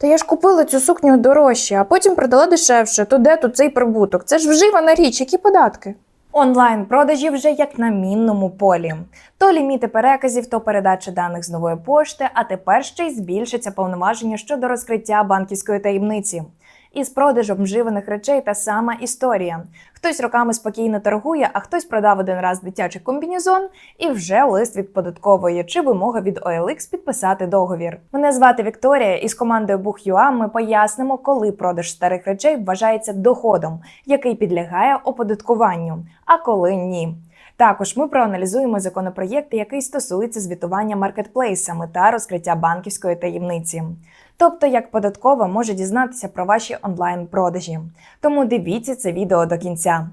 Та я ж купила цю сукню дорожче, а потім продала дешевше. То де тут цей прибуток? Це ж вживана річ, які податки? Онлайн продажі вже як на мінному полі. То ліміти переказів, то передача даних з нової пошти, а тепер ще й збільшиться повноваження щодо розкриття банківської таємниці. Із продажем вживаних речей та сама історія. Хтось роками спокійно торгує, а хтось продав один раз дитячий комбінезон і вже лист від податкової чи вимога від OLX підписати договір. Мене звати Вікторія, і з командою Бух.ua ми пояснимо, коли продаж старих речей вважається доходом, який підлягає оподаткуванню, а коли ні. Також ми проаналізуємо законопроєкт, який стосується звітування маркетплейсами та розкриття банківської таємниці. Тобто, як податкова може дізнатися про ваші онлайн-продажі. Тому дивіться це відео до кінця.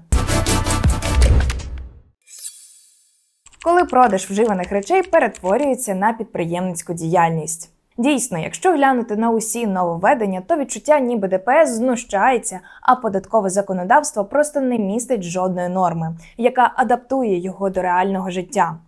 Коли продаж вживаних речей перетворюється на підприємницьку діяльність. Дійсно, якщо глянути на усі нововведення, то відчуття, ніби ДПС знущається, а податкове законодавство просто не містить жодної норми, яка адаптує його до реального життя.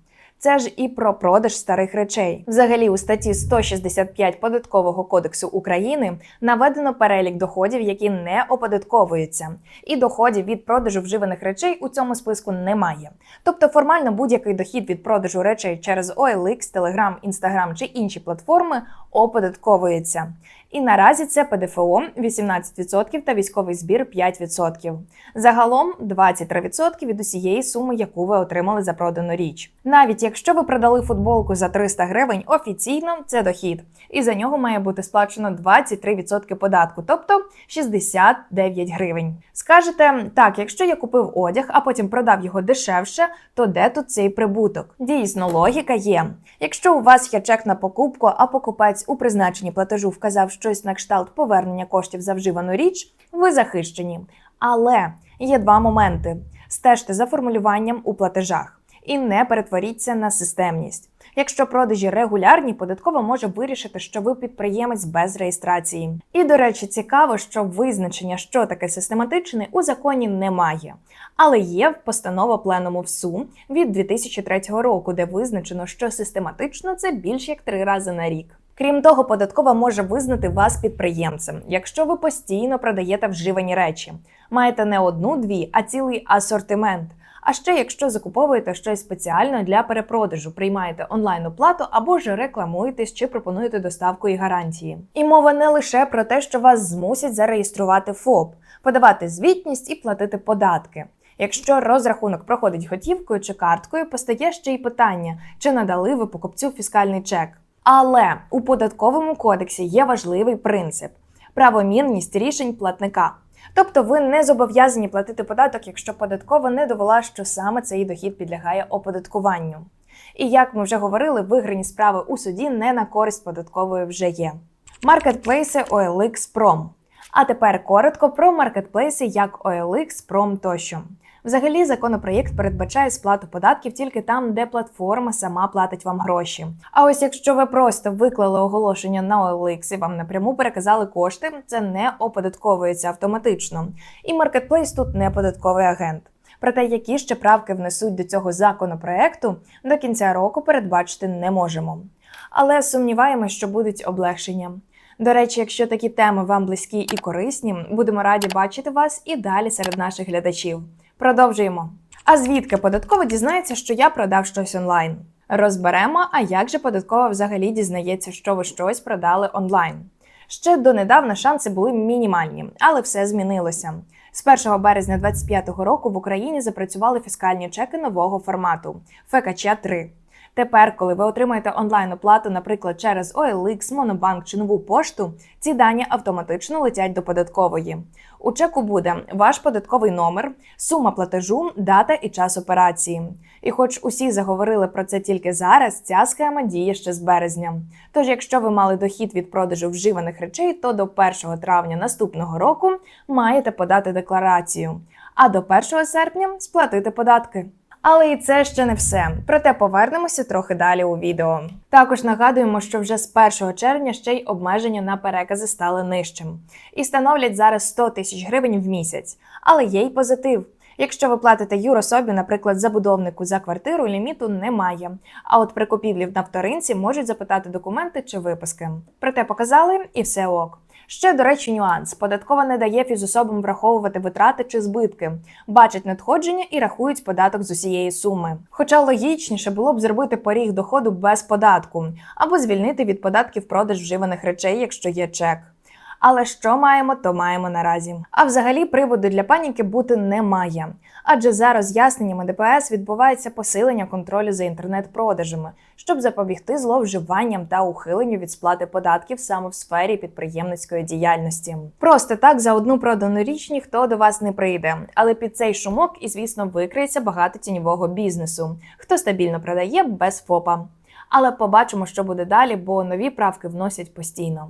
Це ж і про продаж старих речей. Взагалі, у статті 165 податкового кодексу України наведено перелік доходів, які не оподатковуються, і доходів від продажу вживаних речей у цьому списку немає. Тобто, формально будь-який дохід від продажу речей через OLX, Telegram, Instagram чи інші платформи оподатковується. І наразі це ПДФО 18% та військовий збір 5%. Загалом 23% від усієї суми, яку ви отримали за продану річ. Навіть якщо ви продали футболку за 300 гривень, офіційно це дохід, і за нього має бути сплачено 23% податку, тобто 69 гривень. Скажете, так, якщо я купив одяг, а потім продав його дешевше, то де тут цей прибуток? Дійсно, логіка є. Якщо у вас є чек на покупку, а покупець у призначенні платежу вказав щось на кшталт повернення коштів за вживану річ, ви захищені. Але є два моменти: стежте за формулюванням у платежах і не перетворіться на системність. Якщо продажі регулярні, податкова може вирішити, що ви підприємець без реєстрації. І, до речі, цікаво, що визначення, що таке систематичний, у законі немає. Але є постанова пленуму ВСУ від 2003 року, де визначено, що систематично це більш як три рази на рік. Крім того, податкова може визнати вас підприємцем, якщо ви постійно продаєте вживані речі, маєте не одну-дві, а цілий асортимент. А ще якщо закуповуєте щось спеціально для перепродажу, приймаєте онлайн оплату або ж рекламуєтесь чи пропонуєте доставку і гарантії. І мова не лише про те, що вас змусять зареєструвати ФОП, подавати звітність і платити податки. Якщо розрахунок проходить готівкою чи карткою, постає ще й питання, чи надали ви покупцю фіскальний чек. Але у податковому кодексі є важливий принцип правомірність рішень платника. Тобто ви не зобов'язані платити податок, якщо податкова не довела, що саме цей дохід підлягає оподаткуванню. І як ми вже говорили, виграні справи у суді не на користь податкової вже є. Маркетплейси OLX Prom. А тепер коротко про маркетплейси як OLX, Prom тощо. Взагалі, законопроєкт передбачає сплату податків тільки там, де платформа сама платить вам гроші. А ось якщо ви просто виклали оголошення на OLX і вам напряму переказали кошти, це не оподатковується автоматично. І маркетплейс тут не податковий агент. Проте, які ще правки внесуть до цього законопроекту, до кінця року передбачити не можемо. Але сумніваємось, що будуть облегшення. До речі, якщо такі теми вам близькі і корисні, будемо раді бачити вас і далі серед наших глядачів. Продовжуємо. А звідки податкова дізнається, що я продав щось онлайн? Розберемо, а як же податкова взагалі дізнається, що ви щось продали онлайн. Ще донедавна шанси були мінімальні, але все змінилося. З 1 березня 2025 року в Україні запрацювали фіскальні чеки нового формату ФКЧ 3 Тепер, коли ви отримаєте онлайн оплату, наприклад, через OLX, Монобанк чи нову пошту, ці дані автоматично летять до податкової. У чеку буде ваш податковий номер, сума платежу, дата і час операції. І хоч усі заговорили про це тільки зараз, ця схема діє ще з березня. Тож, якщо ви мали дохід від продажу вживаних речей, то до 1 травня наступного року маєте подати декларацію, а до 1 серпня сплатити податки. Але і це ще не все. Проте повернемося трохи далі у відео. Також нагадуємо, що вже з 1 червня ще й обмеження на перекази стали нижчим і становлять зараз 100 тисяч гривень в місяць. Але є й позитив. Якщо ви платите юрособі, наприклад, забудовнику за квартиру, ліміту немає. А от при купівлі на вторинці можуть запитати документи чи виписки. Проте показали і все ок. Ще, до речі, нюанс: податкова не дає фізособам враховувати витрати чи збитки, бачать надходження і рахують податок з усієї суми. Хоча логічніше було б зробити поріг доходу без податку або звільнити від податків продаж вживаних речей, якщо є чек. Але що маємо, то маємо наразі. А взагалі приводу для паніки бути немає. Адже за роз'ясненнями ДПС відбувається посилення контролю за інтернет-продажами, щоб запобігти зловживанням та ухиленню від сплати податків саме в сфері підприємницької діяльності. Просто так за одну продану річ ніхто до вас не прийде. Але під цей шумок і звісно викриється багато тіньового бізнесу, хто стабільно продає без ФОПа. Але побачимо, що буде далі, бо нові правки вносять постійно.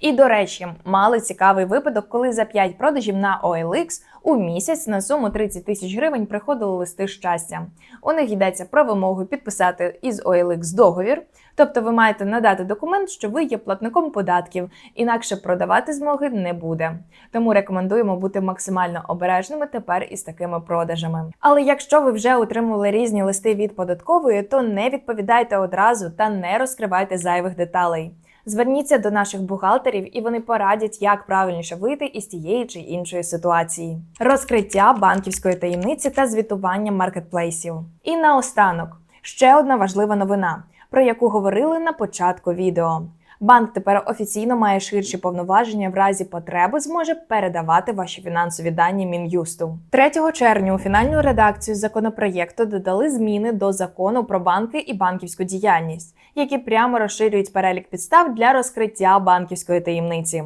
І до речі, мали цікавий випадок, коли за 5 продажів на OLX у місяць на суму 30 тисяч гривень приходили листи щастя. У них йдеться про вимогу підписати із OLX договір, тобто ви маєте надати документ, що ви є платником податків, інакше продавати змоги не буде. Тому рекомендуємо бути максимально обережними тепер із такими продажами. Але якщо ви вже отримували різні листи від податкової, то не відповідайте одразу та не розкривайте зайвих деталей. Зверніться до наших бухгалтерів, і вони порадять, як правильніше вийти із тієї чи іншої ситуації. Розкриття банківської таємниці та звітування маркетплейсів. І наостанок ще одна важлива новина, про яку говорили на початку відео. Банк тепер офіційно має ширші повноваження в разі потреби зможе передавати ваші фінансові дані мін'юсту. 3 червня у фінальну редакцію законопроєкту додали зміни до закону про банки і банківську діяльність, які прямо розширюють перелік підстав для розкриття банківської таємниці.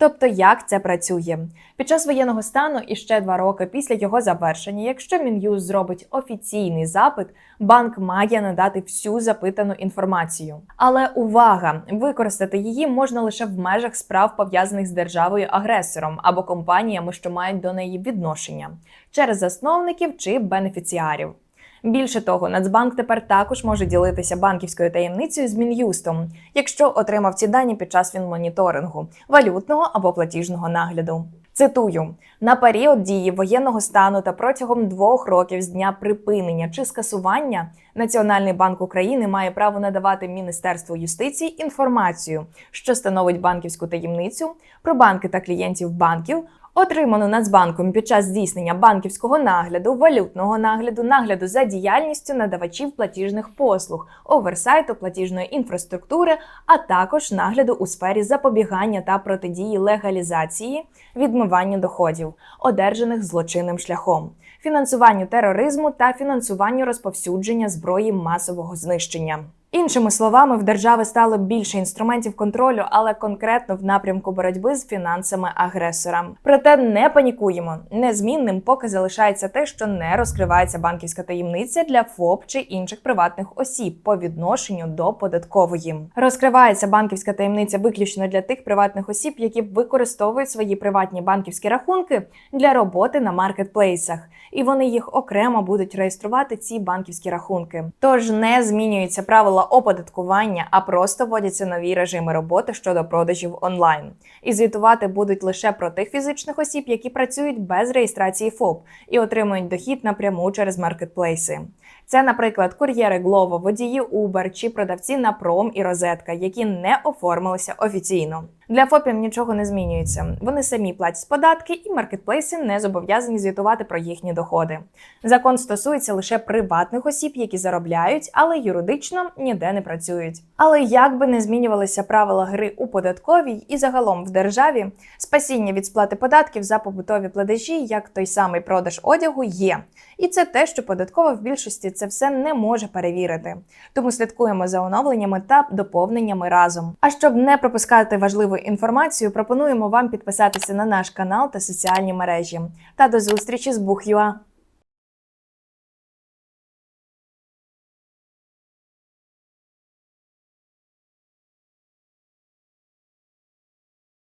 Тобто, як це працює під час воєнного стану і ще два роки після його завершення, якщо Мін'юз зробить офіційний запит, банк має надати всю запитану інформацію. Але увага! Використати її можна лише в межах справ пов'язаних з державою-агресором або компаніями, що мають до неї відношення, через засновників чи бенефіціарів. Більше того, Нацбанк тепер також може ділитися банківською таємницею з Мін'юстом, якщо отримав ці дані під час фінмоніторингу, валютного або платіжного нагляду. Цитую: на період дії воєнного стану та протягом двох років з дня припинення чи скасування Національний банк України має право надавати Міністерству юстиції інформацію, що становить банківську таємницю про банки та клієнтів банків, отриману Нацбанком під час здійснення банківського нагляду, валютного нагляду, нагляду за діяльністю надавачів платіжних послуг, оверсайту платіжної інфраструктури, а також нагляду у сфері запобігання та протидії легалізації, відмиванню доходів, одержаних злочинним шляхом, фінансуванню тероризму та фінансуванню розповсюдження зброї масового знищення. Іншими словами, в держави стало більше інструментів контролю, але конкретно в напрямку боротьби з фінансами агресора. Проте не панікуємо. Незмінним поки залишається те, що не розкривається банківська таємниця для ФОП чи інших приватних осіб по відношенню до податкової. Розкривається банківська таємниця виключно для тих приватних осіб, які використовують свої приватні банківські рахунки для роботи на маркетплейсах, і вони їх окремо будуть реєструвати ці банківські рахунки. Тож не змінюються правила оподаткування, а просто вводяться нові режими роботи щодо продажів онлайн. І звітувати будуть лише про тих фізичних осіб, які працюють без реєстрації ФОП і отримують дохід напряму через маркетплейси. Це, наприклад, кур'єри Glovo, водії Uber чи продавці на пром і розетка, які не оформилися офіційно. Для ФОПів нічого не змінюється. Вони самі платять податки, і маркетплейси не зобов'язані звітувати про їхні доходи. Закон стосується лише приватних осіб, які заробляють, але юридично ніде не працюють. Але як би не змінювалися правила гри у податковій і загалом в державі, спасіння від сплати податків за побутові платежі, як той самий продаж одягу, є. І це те, що податкова в більшості це все не може перевірити. Тому слідкуємо за оновленнями та доповненнями разом. А щоб не пропускати важливу інформацію, пропонуємо вам підписатися на наш канал та соціальні мережі. Та до зустрічі з Бух.ua!